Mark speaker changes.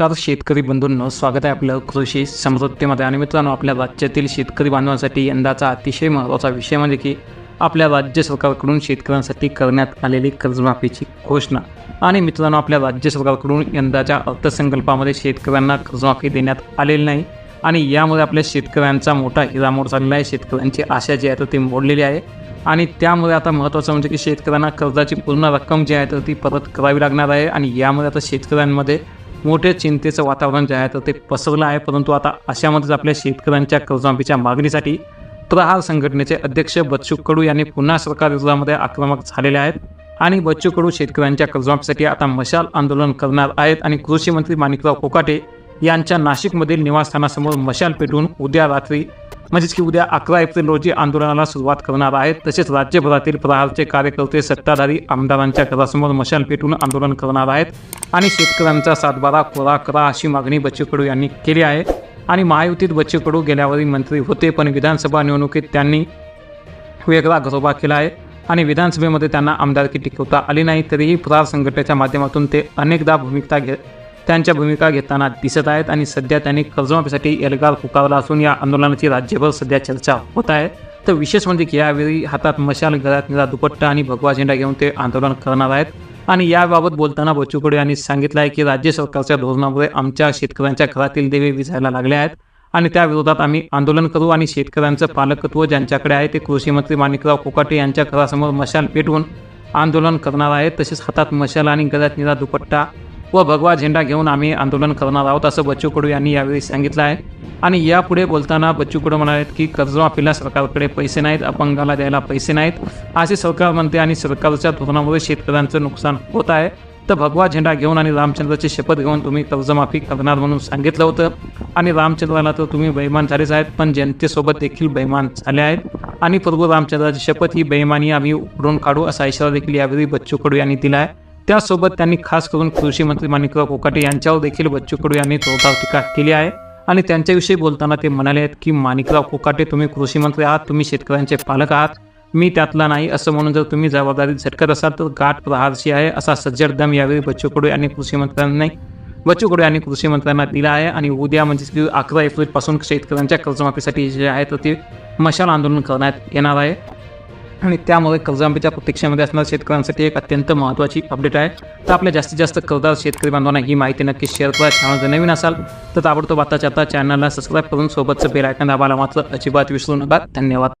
Speaker 1: नमस्कार शेतकरी बंधूंनो स्वागत आहे आपलं कृषी समृद्धीमध्ये. आणि मित्रांनो आपल्या राज्यातील शेतकरी बांधवांसाठी यंदाचा अतिशय महत्त्वाचा विषय म्हणजे की आपल्या राज्य सरकारकडून शेतकऱ्यांसाठी करण्यात आलेली कर्जमाफीची घोषणा. आणि मित्रांनो आपल्या राज्य सरकारकडून यंदाच्या अर्थसंकल्पामध्ये शेतकऱ्यांना कर्जमाफी देण्यात आलेली नाही. आणि यामुळे आपल्या शेतकऱ्यांचा मोठा हिरामोड झालेला आहे. शेतकऱ्यांची आशा जी आहे तर ती मोडलेली आहे. आणि त्यामुळे आता महत्त्वाचं म्हणजे की शेतकऱ्यांना कर्जाची पूर्ण रक्कम जी आहे तर ती परत करावी लागणार आहे. आणि यामुळे आता शेतकऱ्यांमध्ये मोठे चिंतेचं वातावरण जे आहे तर ते पसरलं आहे. परंतु आता अशामध्येच आपल्या शेतकऱ्यांच्या कर्जमाफीच्या मागणीसाठी प्रहार संघटनेचे अध्यक्ष बच्चू कडू यांनी पुन्हा सरकार विरोधामध्ये आक्रमक झालेले आहेत. आणि बच्चू कडू शेतकऱ्यांच्या कर्जमाफीसाठी आता मशाल आंदोलन करणार आहेत. आणि कृषी मंत्री माणिकराव कोकाटे यांच्या नाशिकमधील निवासस्थानासमोर मशाल पेटून उद्या रात्री म्हणजेच की उद्या अकरा एप्रिल रोजी आंदोलनाला सुरुवात करणार आहेत तसेच राज्यभरातील प्रहारचे कार्यकर्ते सत्ताधारी आमदारांच्या घरासमोर मशाल पेटून आंदोलन करणार आहेत आणि शेतकऱ्यांचा सातबारा कोरा करा अशी मागणी बच्चू कडू यांनी केली आहे. आणि महायुतीत बच्चू कडू गेल्यावरी मंत्री होते पण विधानसभा निवडणुकीत त्यांनी वेगळा घरोबा केला आहे आणि विधानसभेमध्ये त्यांना आमदारकी टिकवता आली नाही तरीही प्रहार संघटनेच्या माध्यमातून ते अनेकदा भूमिका घे त्यांच्या भूमिका घेताना दिसत आहेत आणि सध्या त्यांनी कर्जमाफीसाठी एल्गार पुकारला असून या आंदोलनाची राज्यभर सध्या चर्चा होत आहे. तर विशेष म्हणजे की यावेळी हातात मशाल गळ्यात निळा दुपट्टा आणि भगवा झेंडा घेऊन ते आंदोलन करणार आहेत. आणि याबाबत बोलताना बच्चू कडू यांनी सांगितलं आहे की राज्य सरकारच्या धोरणामुळे आमच्या शेतकऱ्यांच्या घरातील देवे विझायला लागले आहेत आणि त्या विरोधात आम्ही आंदोलन करू आणि शेतकऱ्यांचं पालकत्व ज्यांच्याकडे आहे ते कृषी मंत्री माणिकराव कोकाटे यांच्या घरासमोर मशाल पेटवून आंदोलन करणार आहेत. तसेच हातात मशाल आणि गळ्यात निळा दुपट्टा व भगवा झेंडा घेऊन आम्ही आंदोलन करणार आहोत असं बच्चू कडू यांनी यावेळी सांगितलं आहे. आणि यापुढे बोलताना बच्चू कडू म्हणाले की कर्जमाफीला सरकारकडे पैसे नाहीत अपंगाला द्यायला पैसे नाहीत. असे सरकार म्हणते आणि सरकारच्या धोरणामुळे शेतकऱ्यांचं नुकसान होत आहे. तर भगवा झेंडा घेऊन आणि रामचंद्राची शपथ घेऊन तुम्ही कर्जमाफी करणार म्हणून सांगितलं होतं. आणि रामचंद्राला तर तुम्ही बैमान झालेच आहेत पण जनतेसोबत देखील बैमान झाले आहेत. आणि प्रभू रामचंद्राची शपथ ही बैमानी आम्ही उडून काढू असा इशारा देखील यावेळी बच्चू कडू यांनी दिला आहे. त्यासोबत त्यांनी खास करून कृषी मंत्री माणिकराव कोकाटे यांच्यावर देखील बच्चू कडू यांनी जोरदार टीका केली आहे. आणि त्यांच्याविषयी बोलताना ते म्हणाले आहेत की माणिकराव कोकाटे तुम्ही कृषी मंत्री आहात तुम्ही शेतकऱ्यांचे पालक आहात. मी त्यातला नाही असं म्हणून जर तुम्ही जबाबदारी झटकत असाल तर गाठ प्रहारशी आहे असा सज्जड दम यावेळी बच्चू कडू यांनी कृषी मंत्र्यांनी बच्चू कडू यांनी कृषी मंत्र्यांना दिला आहे. आणि उद्या म्हणजे की अकरा एप्रिलपासून शेतकऱ्यांच्या कर्जमाफीसाठी जे आहे तर ते मशाल आंदोलन करण्यात येणार आहे. आणि त्यामुळे कर्जांबीच्या प्रतीक्षेमध्ये असणाऱ्या शेतकऱ्यांसाठी एक अत्यंत महत्त्वाची अपडेट आहे. तर आपल्या जास्तीत जास्त कर्जदार शेतकरी बांधवांना ही माहिती नक्की शेअर करा. चॅनल जर नवीन असाल तर ताबडतोब आताच्या आता चॅनलला सबस्क्राईब करून सोबतचं बेल आयकन दाबायला मात्र अजिबात विसरू नका. धन्यवाद.